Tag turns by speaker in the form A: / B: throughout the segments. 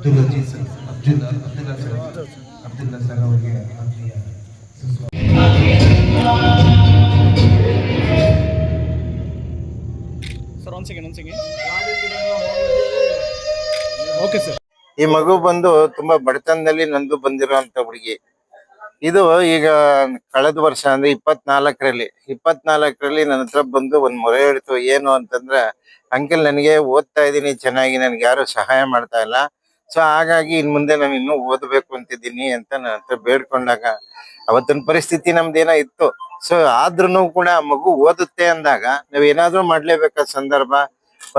A: Abdul Aziz Abdul Abdulla sir Abdulla sir ಅವರಿಗೆ ಆತ್ಮೀಯ ಸುಸ್ವಾಗತ.
B: ಸರ್ ಒಂದು ಸೆಕೆಂಡ್ ಒಂದು ಸೆಕೆಂಡ್ ಓಕೆ ಸರ್
C: ಈ ಮಗು ಬಂದು ತುಂಬಾ ಬಡತನದಲ್ಲಿ ನಂದು ಬಂದಿರುವಂತ ಹುಡುಗಿ. ಇದು ಈಗ ಕಳೆದ ವರ್ಷ ಅಂದ್ರೆ ಇಪ್ಪತ್ನಾಲ್ಕರಲ್ಲಿ. ಇಪ್ಪತ್ನಾಲ್ಕರಲ್ಲಿ ನನ್ನ ಹತ್ರ ಬಂದು ಒಂದ್ ಮೊರೆ ಹಿಡಿತು ಏನು ಅಂತಂದ್ರೆ ಅಂಕಲ್ ನನಗೆ ಓದ್ತಾ ಇದ್ದೀನಿ ಚೆನ್ನಾಗಿ ನನ್ಗೆ ಯಾರು ಸಹಾಯ ಮಾಡ್ತಾ ಇಲ್ಲ. ಸೊ ಹಾಗಾಗಿ ಇನ್ ಮುಂದೆ ನಾನು ಇನ್ನೂ ಓದಬೇಕು ಅಂತಿದ್ದೀನಿ ಅಂತ ನನ್ನ ಹತ್ರ ಬೇಡ್ಕೊಂಡಾಗ ಅವತ್ತಿನ ಪರಿಸ್ಥಿತಿ ನಮ್ದೇನೋ ಇತ್ತು. ಸೊ ಆದ್ರೂ ಕೂಡ ಮಗು ಓದುತ್ತೆ ಅಂದಾಗ ನಾವ್ ಏನಾದ್ರೂ ಮಾಡ್ಲೇಬೇಕಾದ ಸಂದರ್ಭ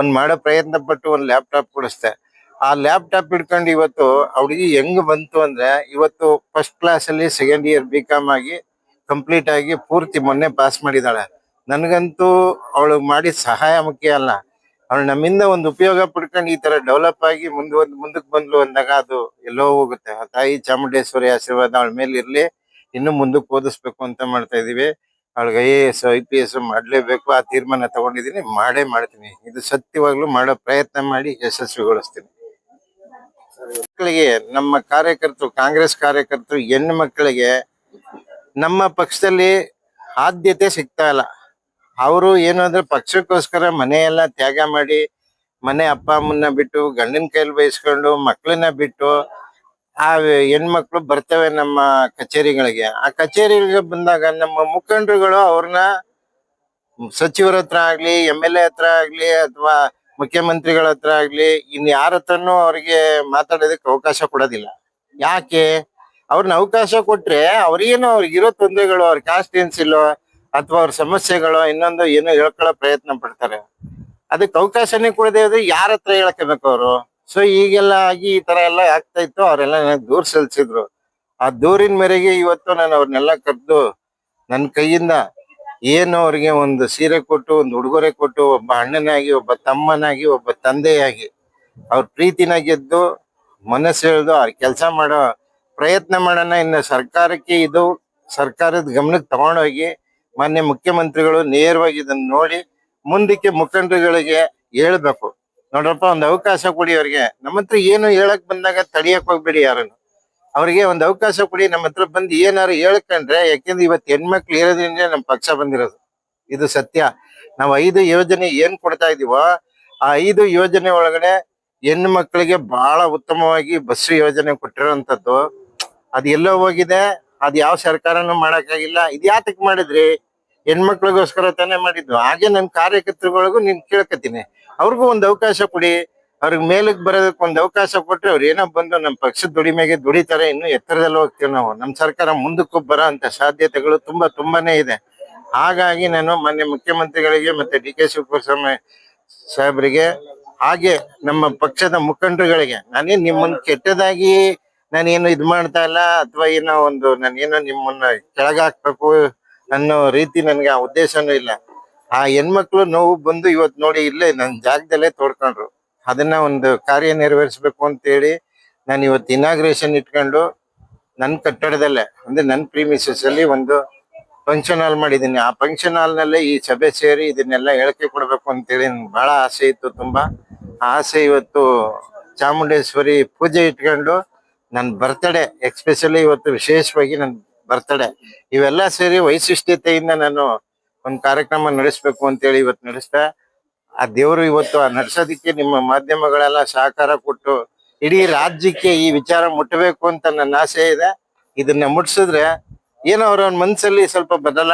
C: ಒಂದ್ ಮಾಡೋ ಪ್ರಯತ್ನ ಪಟ್ಟು ಒಂದ್ ಲ್ಯಾಪ್ಟಾಪ್ ಕೊಡಿಸ್ದೆ. ಆ ಲ್ಯಾಪ್ಟಾಪ್ ಹಿಡ್ಕೊಂಡು ಇವತ್ತು ಅವಳಿಗೆ ಹೆಂಗ್ ಬಂತು ಅಂದ್ರೆ ಇವತ್ತು ಫಸ್ಟ್ ಕ್ಲಾಸ್ ಅಲ್ಲಿ ಸೆಕೆಂಡ್ ಇಯರ್ ಬಿ ಕಾಮ್ ಆಗಿ ಕಂಪ್ಲೀಟ್ ಆಗಿ ಪೂರ್ತಿ ಮೊನ್ನೆ ಪಾಸ್ ಮಾಡಿದಾಳೆ ನನ್ಗಂತೂ ಅವಳು ಮಾಡಿದ ಸಹಾಯ ಮುಖ್ಯ ಅಲ್ಲ. ಅವಳು ನಮ್ಮಿಂದ ಒಂದು ಉಪಯೋಗ ಪಡ್ಕೊಂಡು ಈ ತರ ಡೆವಲಪ್ ಆಗಿ ಮುಂದ್ ಮುಂದಕ್ಕೆ ಬಂದ್ಲು ಅಂದಾಗ ಅದು ಎಲ್ಲೋ ಹೋಗುತ್ತೆ. ತಾಯಿ ಚಾಮುಂಡೇಶ್ವರಿ ಆಶೀರ್ವಾದ ಅವಳ ಮೇಲೆ ಇರ್ಲಿ, ಇನ್ನು ಮುಂದಕ್ಕೆ ಓದಿಸ್ಬೇಕು ಅಂತ ಮಾಡ್ತಾ ಇದೀವಿ. ಅವಳಿಗೆ I A S, I P S ಮಾಡ್ಲೇಬೇಕು. ಆ ತೀರ್ಮಾನ ತಗೊಂಡಿದೀನಿ. ಮಾಡೇ ಮಾಡ್ತೀನಿ. ಇದು ಸತ್ಯವಾಗ್ಲು ಮಾಡೋ ಪ್ರಯತ್ನ ಮಾಡಿ ಯಶಸ್ವಿಗೊಳಿಸ್ತೀನಿ. ಮಕ್ಕಳಿಗೆ, ನಮ್ಮ ಕಾರ್ಯಕರ್ತರು, ಕಾಂಗ್ರೆಸ್ ಕಾರ್ಯಕರ್ತರು, ಹೆಣ್ಣು ಮಕ್ಕಳಿಗೆ ನಮ್ಮ ಪಕ್ಷದಲ್ಲಿ ಆದ್ಯತೆ ಸಿಗ್ತಾ ಇಲ್ಲ. ಅವರು ಏನಾದ್ರೂ ಪಕ್ಷಕ್ಕೋಸ್ಕರ ಮನೆಯೆಲ್ಲ ತ್ಯಾಗ ಮಾಡಿ ಮನೆ ಅಪ್ಪ ಅಮ್ಮನ್ನ ಬಿಟ್ಟು ಗಂಡಿನ ಕೈಲಿ ಬಯಸ್ಕೊಂಡು ಮಕ್ಕಳನ್ನ ಬಿಟ್ಟು ಆ ಹೆಣ್ಮಕ್ಳು ಬರ್ತವೆ ನಮ್ಮ ಕಚೇರಿಗಳಿಗೆ. ಆ ಕಚೇರಿಗಳಿಗೆ ಬಂದಾಗ ನಮ್ಮ ಮುಖಂಡರುಗಳು ಅವ್ರನ್ನ ಸಚಿವರ ಹತ್ರ ಆಗ್ಲಿ ಎಂ ಎಲ್ ಎ ಹತ್ರ ಆಗ್ಲಿ ಅಥವಾ ಮುಖ್ಯಮಂತ್ರಿಗಳ ಹತ್ರ ಆಗ್ಲಿ ಇನ್ ಯಾರ ಹತ್ರನೂ ಅವ್ರಿಗೆ ಮಾತಾಡೋದಕ್ಕೆ ಅವಕಾಶ ಕೊಡೋದಿಲ್ಲ. ಯಾಕೆ? ಅವ್ರನ್ನ ಅವಕಾಶ ಕೊಟ್ರೆ ಅವ್ರಿಗೇನು ಅವ್ರಿಗೆ ಇರೋ ತೊಂದರೆಗಳು, ಅವ್ರ ಕಾನ್ಸ್ಟಿಟ್ಯೂನ್ಸಿಲೋ ಅಥವಾ ಅವ್ರ ಸಮಸ್ಯೆಗಳು ಇನ್ನೊಂದು ಏನೋ ಹೇಳ್ಕೊಳ್ಳೋ ಪ್ರಯತ್ನ ಪಡ್ತಾರೆ. ಅದಕ್ಕೆ ಅವಕಾಶನೇ ಕೊಡದೆ ಹೋದ್ರೆ ಯಾರ ಹತ್ರ ಹೇಳ್ಕೋಬೇಕು ಅವರು? ಸೊ ಈಗೆಲ್ಲ ಆಗಿ ಈ ತರ ಎಲ್ಲ ಆಗ್ತಾ ಇತ್ತು, ಅವರೆಲ್ಲ ನನಗೆ ದೂರ ಸಲ್ಲಿಸಿದ್ರು ಆ ದೂರಿನ ಮೇರೆಗೆ ಇವತ್ತು ನಾನು ಅವ್ರನ್ನೆಲ್ಲ ಕರೆದು ನನ್ನ ಕೈಯಿಂದ ಏನು ಅವ್ರಿಗೆ ಒಂದು ಸೀರೆ ಕೊಟ್ಟು, ಒಂದು ಉಡುಗೊರೆ ಕೊಟ್ಟು, ಒಬ್ಬ ಅಣ್ಣನಾಗಿ, ಒಬ್ಬ ತಮ್ಮನಾಗಿ, ಒಬ್ಬ ತಂದೆಯಾಗಿ ಅವ್ರ ಪ್ರೀತಿನ ಗೆದ್ದು ಮನಸ್ಸು ಹೇಳ್ದು ಅವ್ರ ಕೆಲಸ ಮಾಡೋ ಪ್ರಯತ್ನ ಮಾಡೋಣ ಇನ್ನು ಸರ್ಕಾರಕ್ಕೆ ಇದು ಸರ್ಕಾರದ ಗಮನಕ್ಕೆ ತಗೊಂಡೋಗಿ ಮಾನ್ಯ ಮುಖ್ಯಮಂತ್ರಿಗಳು ನೇರವಾಗಿ ಇದನ್ನ ನೋಡಿ ಮುಂದಕ್ಕೆ ಮುಖಂಡರುಗಳಿಗೆ ಹೇಳ್ಬೇಕು. ನೋಡ್ರಪ್ಪ, ಒಂದು ಅವಕಾಶ ಕೊಡಿ ಅವ್ರಿಗೆ. ನಮ್ಮ ಹತ್ರ ಏನು ಹೇಳಕ್ ಬಂದಾಗ ತಡಿಯಕ್ ಹೋಗ್ಬೇಡಿ ಯಾರನ್ನು. ಅವ್ರಿಗೆ ಒಂದು ಅವಕಾಶ ಕೊಡಿ, ನಮ್ಮ ಹತ್ರ ಬಂದು ಏನಾರು ಹೇಳ್ಕೊಂಡ್ರೆ, ಯಾಕೆಂದ್ರೆ ಇವತ್ತು ಹೆಣ್ಮಕ್ಳು ಇರೋದ್ರಿಂದ ನಮ್ಮ ಪಕ್ಷ ಬಂದಿರೋದು. ಇದು ಸತ್ಯ. ನಾವು ಐದು ಯೋಜನೆ ಏನ್ ಕೊಡ್ತಾ ಇದೀವೋ, ಆ ಐದು ಯೋಜನೆ ಒಳಗಡೆ ಹೆಣ್ಣು ಮಕ್ಕಳಿಗೆ ಬಹಳ ಉತ್ತಮವಾಗಿ ಬಸ್ ಯೋಜನೆ ಕೊಟ್ಟಿರೋಂಥದ್ದು. ಅದು ಎಲ್ಲೋ ಹೋಗಿದೆ. ಅದ್ ಯಾವ ಸರ್ಕಾರನು ಮಾಡಕ್ಕಾಗಿಲ್ಲ. ಇದ್ ಯಾತಕ್ ಮಾಡಿದ್ರಿ? ಹೆಣ್ಮಕ್ಳಿಗೋಸ್ಕರ ತಾನೇ ಮಾಡಿದ್ದು. ಹಾಗೆ ನನ್ ಕಾರ್ಯಕರ್ತರುಗಳಿಗೂ ನೀನ್ ಕೇಳ್ಕತೀನಿ ಅವ್ರಿಗೂ ಒಂದ್ ಅವಕಾಶ ಕೊಡಿ. ಅವ್ರಿಗೆ ಮೇಲಕ್ ಬರೋದಕ್ಕೆ ಒಂದ್ ಅವಕಾಶ ಕೊಟ್ರೆ ಅವ್ರು ಏನೋ ಬಂದು ನಮ್ಮ ಪಕ್ಷದ ದುಡಿಮೆಗೆ ದುಡಿತಾರೆ. ಇನ್ನು ಎತ್ತರದಲ್ಲಿ ಹೋಗ್ತೀವಿ ನಾವು. ನಮ್ಮ ಸರ್ಕಾರ ಮುಂದಕ್ಕೂ ಬರೋ ಅಂತ ಸಾಧ್ಯತೆಗಳು ತುಂಬಾ ತುಂಬಾನೇ ಇದೆ. ಹಾಗಾಗಿ ನಾನು ಮಾನ್ಯ ಮುಖ್ಯಮಂತ್ರಿಗಳಿಗೆ ಮತ್ತೆ ಡಿ ಕೆ ಶಿವಕುಮಾರಸ್ವಾಮಿ ಸಾಹೇಬರಿಗೆ ಹಾಗೆ ನಮ್ಮ ಪಕ್ಷದ ಮುಖಂಡರುಗಳಿಗೆ, ನಾನೇ ನಿಮ್ಮನ್ನು ಕೆಟ್ಟದಾಗಿ ನಾನೇನು ಇದ್ ಮಾಡ್ತಾ ಇಲ್ಲ ಅಥವಾ ಏನೋ ಒಂದು ನಾನೇನೋ ನಿಮ್ಮನ್ನ ಕೆಳಗಾಕ್ಬೇಕು ಅನ್ನೋ ರೀತಿ ನನ್ಗೆ ಆ ಉದ್ದೇಶನೂ ಇಲ್ಲ. ಆ ಹೆಣ್ಮಕ್ಳು ನೋವು ಬಂದು ಇವತ್ ನೋಡಿ ಇಲ್ಲೇ ನನ್ ಜಾಗದಲ್ಲೇ ತೋಡ್ಕೊಂಡ್ರು ಅದನ್ನ ಒಂದು ಕಾರ್ಯ ನೆರವೇರಿಸ್ಬೇಕು ಅಂತೇಳಿ ನಾನು ಇವತ್ತು ಇನಾಗ್ರೇಷನ್ ಇಟ್ಕೊಂಡು ನನ್ನ ಕಟ್ಟಡದಲ್ಲೇ, ಅಂದ್ರೆ ನನ್ನ ಪ್ರೀಮಿಸಸ್ ಅಲ್ಲಿ ಒಂದು ಫಂಕ್ಷನ್ ಹಾಲ್ ಮಾಡಿದ್ದೀನಿ. ಆ ಫಂಕ್ಷನ್ ಹಾಲ್ ನಲ್ಲೇ ಈ ಸಭೆ ಸೇರಿ ಇದನ್ನೆಲ್ಲ ಹೇಳಿಕೆ ಕೊಡ್ಬೇಕು ಅಂತೇಳಿ ನನ್ಗೆ ಬಹಳ ಆಸೆ ಇತ್ತು ತುಂಬಾ. ಆಸೆ ಇವತ್ತು ಚಾಮುಂಡೇಶ್ವರಿ ಪೂಜೆ ಇಟ್ಕೊಂಡು ನನ್ನ ಬರ್ತಡೇ ಎಕ್ಸ್ಪೆಷಲಿ ಇವತ್ತು ವಿಶೇಷವಾಗಿ ನನ್ನ ಬರ್ತಡೇ ಇವೆಲ್ಲ ಸೇರಿ ವೈಶಿಷ್ಟ್ಯತೆಯಿಂದ ನಾನು ಒಂದು ಕಾರ್ಯಕ್ರಮ ನಡೆಸ್ಬೇಕು ಅಂತೇಳಿ ಇವತ್ತು ನಡೆಸ್ದೆ. ಆ ದೇವರು ಇವತ್ತು ಆ ನಡ್ಸೋದಿಕ್ಕೆ ನಿಮ್ಮ ಮಾಧ್ಯಮಗಳೆಲ್ಲ ಸಹಕಾರ ಕೊಟ್ಟು ಇಡೀ ರಾಜ್ಯಕ್ಕೆ ಈ ವಿಚಾರ ಮುಟ್ಟಬೇಕು ಅಂತ ನನ್ನ ಆಸೆ ಇದೆ. ಇದನ್ನ ಮುಟ್ಸಿದ್ರೆ ಏನೋ ಅವ್ರ ಮನಸ್ಸಲ್ಲಿ ಸ್ವಲ್ಪ ಬದಲಾವಣೆ